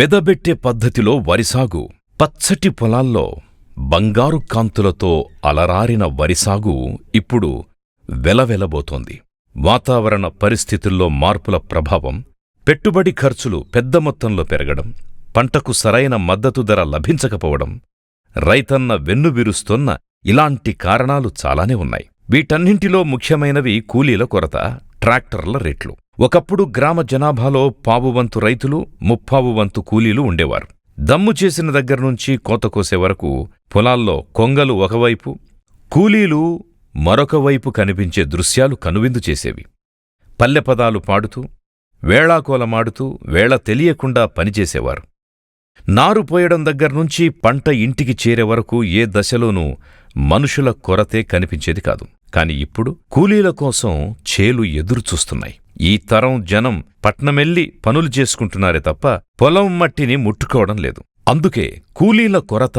వెదబెట్టే పద్ధతిలో వరిసాగు పచ్చటి పొలాల్లో బంగారు కాంతులతో అలరారిన వరిసాగు ఇప్పుడు వెలవెలబోతోంది. వాతావరణ పరిస్థితుల్లో మార్పుల ప్రభావం పెట్టుబడి ఖర్చులు పెద్ద మొత్తంలో పెరగడం పంటకు సరైన మద్దతు ధర లభించకపోవడం రైతన్న వెన్నువిరుస్తోన్న ఇలాంటి కారణాలు చాలానే ఉన్నాయి. వీటన్నింటిలో ముఖ్యమైనవి కూలీల కొరత ట్రాక్టర్ల రేట్లు. ఒకప్పుడు గ్రామ జనాభాలో పావువంతు రైతులు ముప్పావు వంతు కూలీలు ఉండేవారు. దమ్ము చేసిన దగ్గర్నుంచి కోత కోసే వరకు పొలాల్లో కొంగలు ఒకవైపు కూలీలు మరొక వైపు కనిపించే దృశ్యాలు కనువిందు చేసేవి. పల్లెపదాలు పాడుతూ వేళాకోలమాడుతూ వేళ తెలియకుండా పనిచేసేవారు. నారు పోయడం దగ్గర్నుంచి పంట ఇంటికి చేరే వరకు ఏ దశలోనూ మనుషుల కొరతే కనిపించేది కాదు. కాని ఇప్పుడు కూలీల కోసం చేలు ఎదురుచూస్తున్నాయి. ఈ తరం జనం పట్నమెల్లి పనులు చేసుకుంటున్నారే తప్ప పొలం మట్టిని ముట్టుకోవడం లేదు. అందుకే కూలీల కొరత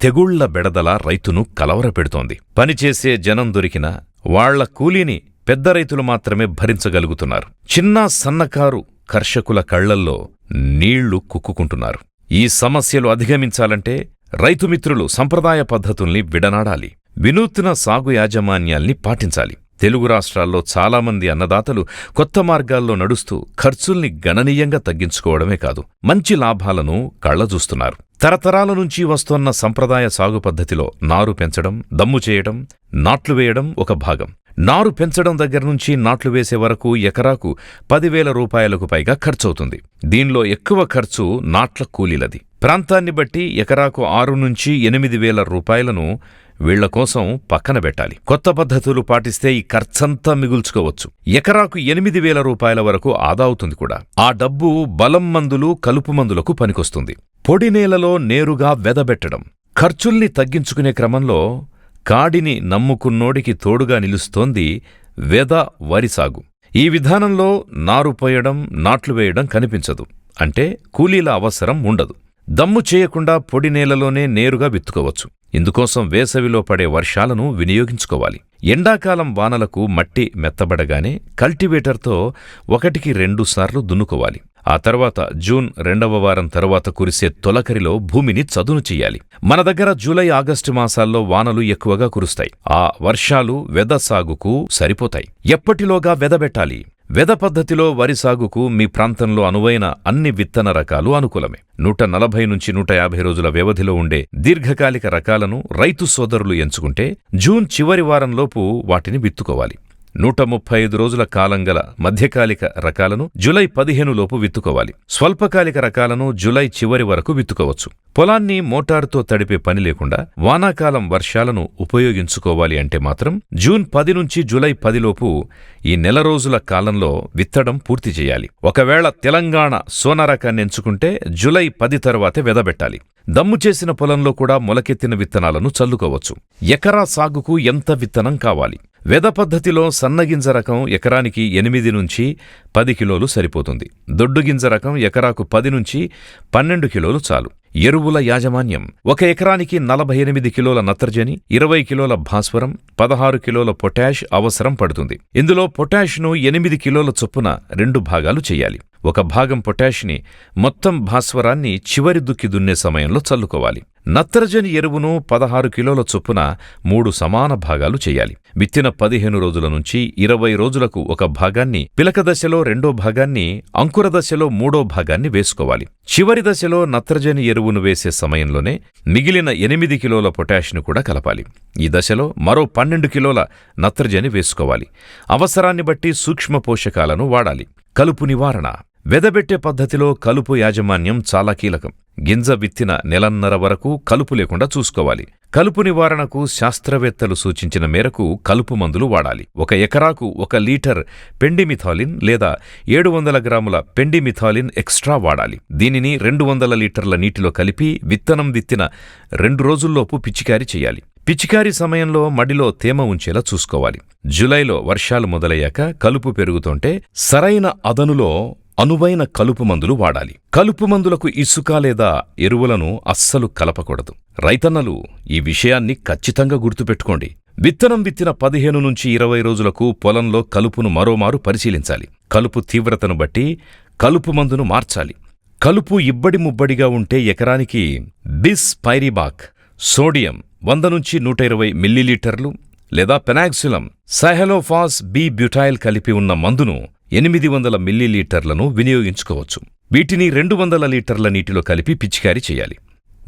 తెగుళ్ళ బెడదల రైతును కలవరపెడుతోంది పనిచేసే జనం దొరికినా వాళ్ళ కూలీని పెద్ద రైతులు మాత్రమే భరించగలుగుతున్నారు. చిన్న సన్నకారు కర్షకుల కళ్ళల్లో నీళ్ళు కుక్కుకుంటున్నారు. ఈ సమస్యలు అధిగమించాలంటే రైతుమిత్రులు సంప్రదాయ పద్ధతుల్ని విడనాడాలి. వినూత్న సాగు యాజమాన్యాల్ని పాటించాలి. తెలుగు రాష్ట్రాల్లో చాలామంది అన్నదాతలు కొత్త మార్గాల్లో నడుస్తూ ఖర్చుల్ని గణనీయంగా తగ్గించుకోవడమే కాదు మంచి లాభాలను కళ్ళజూస్తున్నారు తరతరాల నుంచి వస్తోన్న సంప్రదాయ సాగు పద్ధతిలో నారు పెంచడం దమ్ము చేయడం నాట్లు వేయడం ఒక భాగం. నారు పెంచడం దగ్గర్నుంచి నాట్లు వేసే వరకు ఎకరాకు పదివేల రూపాయలకు పైగా ఖర్చవుతుంది. దీనిలో ఎక్కువ ఖర్చు నాట్ల కూలీలది. ప్రాంతాన్ని బట్టి ఎకరాకు ఆరు నుంచి ఎనిమిది వేల రూపాయలను వీళ్ళ కోసం పక్కన పెట్టాలి. కొత్త పద్ధతులు పాటిస్తే ఈ ఖర్చంతా మిగుల్చుకోవచ్చు. ఎకరాకు ఎనిమిది వేల రూపాయల వరకు ఆదా అవుతుంది కూడా. ఆ డబ్బు బలం మందులు కలుపు మందులకు పనికొస్తుంది. పొడి నేలలో నేరుగా వెదబెట్టడం. ఖర్చుల్ని తగ్గించుకునే క్రమంలో కాడిని నమ్ముకున్నోడికి తోడుగా నిలుస్తోంది వెద వరి సాగు. ఈ విధానంలో నారు పోయడం నాట్లు వేయడం కనిపించదు. అంటే కూలీల అవసరం ఉండదు. దమ్ము చేయకుండా పొడి నేలలోనే నేరుగా విత్తుకోవచ్చు. ఇందుకోసం వేసవిలో పడే వర్షాలను వినియోగించుకోవాలి. ఎండాకాలం వానలకు మట్టి మెత్తబడగానే కల్టివేటర్తో ఒకటికి రెండుసార్లు దున్నుకోవాలి. ఆ తర్వాత జూన్ రెండవ వారం తరువాత కురిసే తొలకరిలో భూమిని చదును చెయ్యాలి మన దగ్గర జూలై ఆగస్టు మాసాల్లో వానలు ఎక్కువగా కురుస్తాయి. ఆ వర్షాలు వెద సాగుకు సరిపోతాయి. ఎప్పటిలోగా వెదబెట్టాలి వెద పద్ధతిలో వరి సాగుకు మీ ప్రాంతంలో అనువైన అన్ని విత్తన రకాలు అనుకూలమే. నూట నలభై నుంచి నూట యాభై రోజుల వ్యవధిలో ఉండే దీర్ఘకాలిక విత్తనాలను రైతు సోదరులు ఎంచుకుంటే జూన్ చివరి వారంలోపు వాటిని విత్తుకోవాలి. నూట ముప్పై ఐదు రోజుల కాలం గల మధ్యకాలిక రకాలను జులై పదిహేను లోపు విత్తుకోవాలి. స్వల్పకాలిక రకాలను జులై చివరి వరకు విత్తుకోవచ్చు. పొలాన్ని మోటారుతో తడిపే పని లేకుండా వానాకాలం వర్షాలను ఉపయోగించుకోవాలి అంటే మాత్రం జూన్ పది నుంచి జులై పదిలోపు ఈ నెల రోజుల కాలంలో విత్తడం పూర్తి చేయాలి. ఒకవేళ తెలంగాణ సోన రకాన్ని ఎంచుకుంటే జులై పది తర్వాతే వెదబెట్టాలి. దమ్ము చేసిన పొలంలో కూడా మొలకెత్తిన విత్తనాలను చల్లుకోవచ్చు. ఎకరా సాగుకు ఎంత విత్తనం కావాలి? వెద పద్ధతిలో సన్నగింజ రకం ఎకరానికి ఎనిమిది నుంచి పది కిలోలు సరిపోతుంది. దొడ్డుగింజ రకం ఎకరాకు పది నుంచి పన్నెండు కిలోలు చాలు. ఎరువుల యాజమాన్యం ఒక ఎకరానికి నలభై ఎనిమిది కిలోల నత్రజని ఇరవై కిలోల భాస్వరం పదహారు కిలోల పొటాష్ అవసరం పడుతుంది. ఇందులో పొటాష్ను ఎనిమిది కిలోల చొప్పున రెండు భాగాలు చేయాలి. ఒక భాగం పొటాష్ని మొత్తం భాస్వరాన్ని చివరి దుక్కి దున్నే సమయంలో చల్లుకోవాలి. నత్రజని ఎరువును పదహారు కిలోల చొప్పున మూడు సమాన భాగాలు చేయాలి. విత్తిన పదిహేను రోజుల నుంచి ఇరవై రోజులకు ఒక భాగాన్ని పిలక దశలో రెండో భాగాన్ని అంకుర దశలో మూడో భాగాన్ని వేసుకోవాలి. చివరి దశలో నత్రజని ఎరువు ఎరువును వేసే సమయంలోనే మిగిలిన ఎనిమిది కిలోల పొటాష్ను కూడా కలపాలి. ఈ దశలో మరో పన్నెండు కిలోల నత్రజని వేసుకోవాలి. అవసరాన్ని బట్టి సూక్ష్మ పోషకాలను వాడాలి. కలుపు నివారణ. వెదబెట్టే పద్ధతిలో కలుపు యాజమాన్యం చాలా కీలకం. గింజ విత్తిన నెలన్నర వరకు కలుపు లేకుండా చూసుకోవాలి. కలుపు నివారణకు శాస్త్రవేత్తలు సూచించిన మేరకు కలుపు మందులు వాడాలి. ఒక ఎకరాకు ఒక లీటర్ పెండిమిథాలిన్ లేదా ఏడు వందల గ్రాముల పెండిమిథాలిన్ ఎక్స్ట్రా వాడాలి. దీనిని రెండు వందల లీటర్ల నీటిలో కలిపి విత్తనం విత్తిన రెండు రోజుల్లోపు పిచికారీ చేయాలి. పిచికారీ సమయంలో మడిలో తేమ ఉంచేలా చూసుకోవాలి. జులైలో వర్షాలు మొదలయ్యాక కలుపు పెరుగుతుంటే సరైన అదనులో అనువైన కలుపు మందులు వాడాలి. కలుపు మందులకు ఇసుక లేదా ఎరువులను అస్సలు కలపకూడదు. రైతన్నలు ఈ విషయాన్ని ఖచ్చితంగా గుర్తుపెట్టుకోండి. విత్తనం విత్తిన పదిహేను నుంచి ఇరవై రోజులకు పొలంలో కలుపును మరోమారు పరిశీలించాలి. కలుపు తీవ్రతను బట్టి కలుపు మందును మార్చాలి. కలుపు ఇబ్బడి ముబ్బడిగా ఉంటే ఎకరానికి బిస్ పైరిబాక్ సోడియం వంద నుంచి నూట ఇరవై మిల్లీలీటర్లు లేదా పెనాక్సిలం సహెలోఫాస్ బి బ్యూటైల్ కలిపి ఉన్న మందును ఎనిమిది వందల మిల్లీలీటర్లను వినియోగించుకోవచ్చు. వీటిని రెండు వందల లీటర్ల నీటిలో కలిపి పిచికారీ చేయాలి.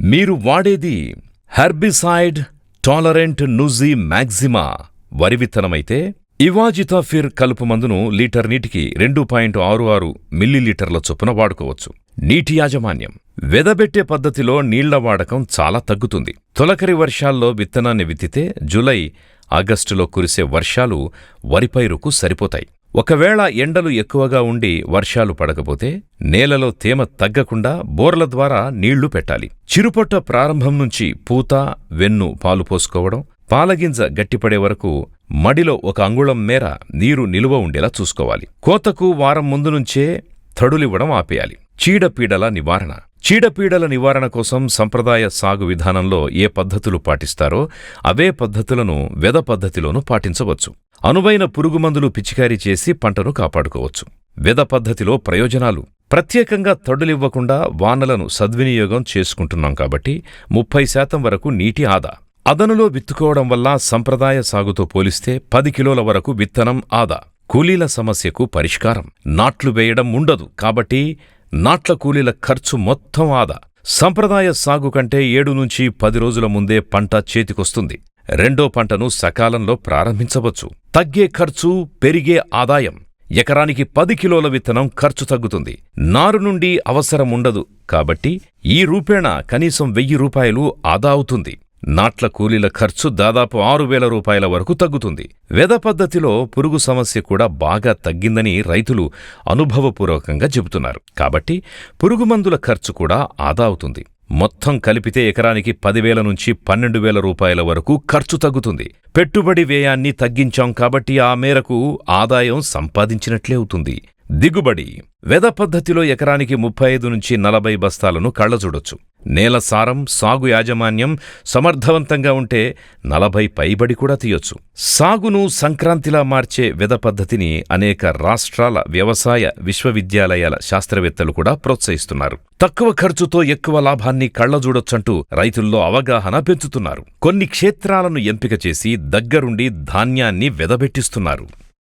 మీరు వాడేది హెర్బిసైడ్ టాలరెంట్ నుజీ మ్యాగ్జిమా వరి విత్తనమైతే ఇవాజితాఫిర్ కలుపు మందును లీటర్ నీటికి రెండు పాయింట్ ఆరు ఆరు మిల్లీలీటర్ల చొప్పున వాడుకోవచ్చు. నీటి యాజమాన్యం. వెదబెట్టే పద్ధతిలో నీళ్ళ వాడకం చాలా తగ్గుతుంది. తొలకరి వర్షాల్లో విత్తనాన్ని విత్తితే జులై ఆగస్టులో కురిసే వర్షాలు వరి పైరుకు సరిపోతాయి. ఒకవేళ ఎండలు ఎక్కువగా ఉండి వర్షాలు పడకపోతే నేలలో తేమ తగ్గకుండా బోర్ల ద్వారా నీళ్ళు పెట్టాలి. చిరుపొట్ట ప్రారంభం నుంచి పూత వెన్ను పాలు పోసుకోవడం పాలగింజ గట్టిపడే వరకు మడిలో ఒక అంగుళం మేర నీరు నిలువ ఉండేలా చూసుకోవాలి. కోతకు వారం ముందు నుంచే తడులివ్వడం ఆపేయాలి. చీడపీడల నివారణ. చీడపీడల నివారణ కోసం సంప్రదాయ సాగు విధానంలో ఏ పద్ధతులు పాటిస్తారో అవే పద్ధతులను వెద పద్ధతిలోనూ పాటించవచ్చు. అనువైన పురుగుమందులు పిచికారీ చేసి పంటను కాపాడుకోవచ్చు. వెద పద్ధతిలో ప్రయోజనాలు. ప్రత్యేకంగా తడులివ్వకుండా వానలను సద్వినియోగం చేసుకుంటున్నాం కాబట్టి ముప్పై శాతం వరకు నీటి ఆదా. అదనులో విత్తుకోవడం వల్ల సంప్రదాయ సాగుతో పోలిస్తే పది కిలోల వరకు విత్తనం ఆదా. కూలీల సమస్యకు పరిష్కారం. నాట్లు వేయడం ఉండదు కాబట్టి నాట్ల కూలీల ఖర్చు మొత్తం ఆదా. సంప్రదాయ సాగు కంటే ఏడు నుంచి పది రోజుల ముందే పంట చేతికొస్తుంది. రెండో పంటను సకాలంలో ప్రారంభించవచ్చు. తగ్గే ఖర్చు పెరిగే ఆదాయం. ఎకరానికి పది కిలోల విత్తనం ఖర్చు తగ్గుతుంది. నారు నుండి అవసరం ఉండదు. కాబట్టి ఈ రూపేణ కనీసం వెయ్యి రూపాయలు ఆదా అవుతుంది. నాట్ల కూలీల ఖర్చు దాదాపు ఆరు వేల రూపాయల వరకు తగ్గుతుంది. వెద పద్ధతిలో పురుగు సమస్య కూడా బాగా తగ్గిందని రైతులు అనుభవపూర్వకంగా చెబుతున్నారు. కాబట్టి పురుగుమందుల ఖర్చు కూడా ఆదా అవుతుంది. మొత్తం కలిపితే ఎకరానికి పదివేల నుంచి పన్నెండు వేల రూపాయల వరకు ఖర్చు తగ్గుతుంది. పెట్టుబడి వ్యయాన్ని తగ్గించాం కాబట్టి ఆ మేరకు ఆదాయం సంపాదించినట్లే అవుతుంది. దిగుబడి. వెద పద్ధతిలో ఎకరానికి ముప్పై ఐదు నుంచి నలభై బస్తాలను కళ్ళజూడొచ్చు. నేల సారం సాగు యాజమాన్యం సమర్థవంతంగా ఉంటే నలభై పైబడి కూడా తీయొచ్చు. సాగును సంక్రాంతిలా మార్చే వెద పద్ధతిని అనేక రాష్ట్రాల వ్యవసాయ విశ్వవిద్యాలయాల శాస్త్రవేత్తలు కూడా ప్రోత్సహిస్తున్నారు. తక్కువ ఖర్చుతో ఎక్కువ లాభాన్ని కళ్ళజూడొచ్చంటూ రైతుల్లో అవగాహన పెంచుతున్నారు. కొన్ని క్షేత్రాలను ఎంపిక చేసి దగ్గరుండి ధాన్యాన్ని వెదబెట్టిస్తున్నారు.